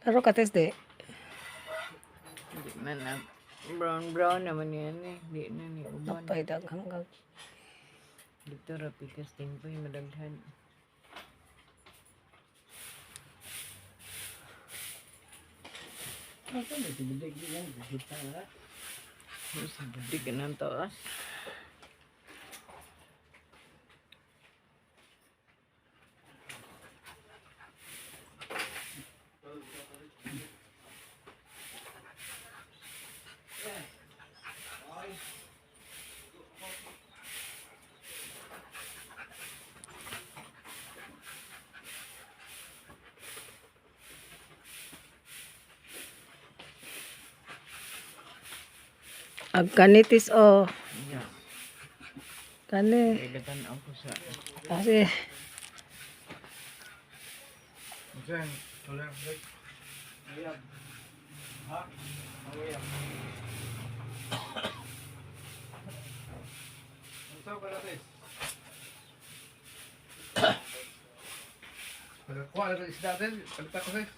Laro ka, Tess, Hindi. Brown brown naman yan eh. Hindi na ni uban. Apay, daghang. Dito rapid po yung madaghan. Masa na tibudik yan? Masa budik. Ag kanitis o. Yeah. Kani. Kagatan ako sa... Kasi, Pagkakuha na ng isda din, palitan ko sa'yo.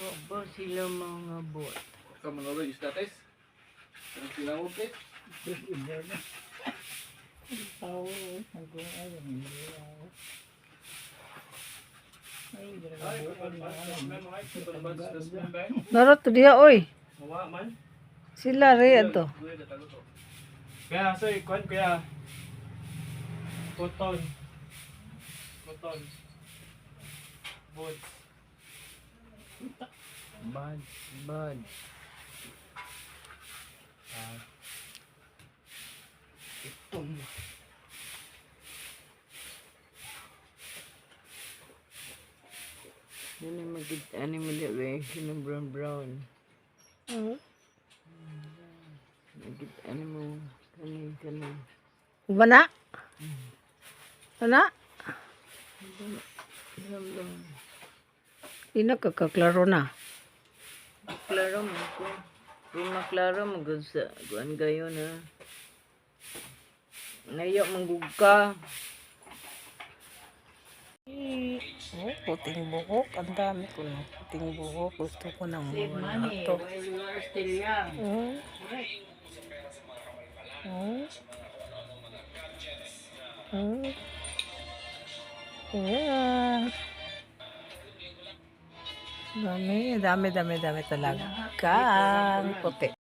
Wa ba sila mga bot? Ikaw yung isda tes. Ang sinawag eh. laro to diya, oy. Sila re ato. Kaya, so, kwan, kaya, cotton, cotton, boots, Bad, bad. Yan yung magit, ano yung mali, sino brown brown. Magit, ano mo, kani, kani. Bana? Bana? Brown brown. Di na kakaklaro na. Klaro mo ko. Kung maklaro mo, gud sa, kuan kayo na. Ngayon, manggugka. Oh, puting buhok. Ang dami ko na puting buhok. Gusto ko nang mawala na to. you are still young. Oh. Oh. Oh. Yeah. Dami, dami, dami, dami talaga. Kang puti.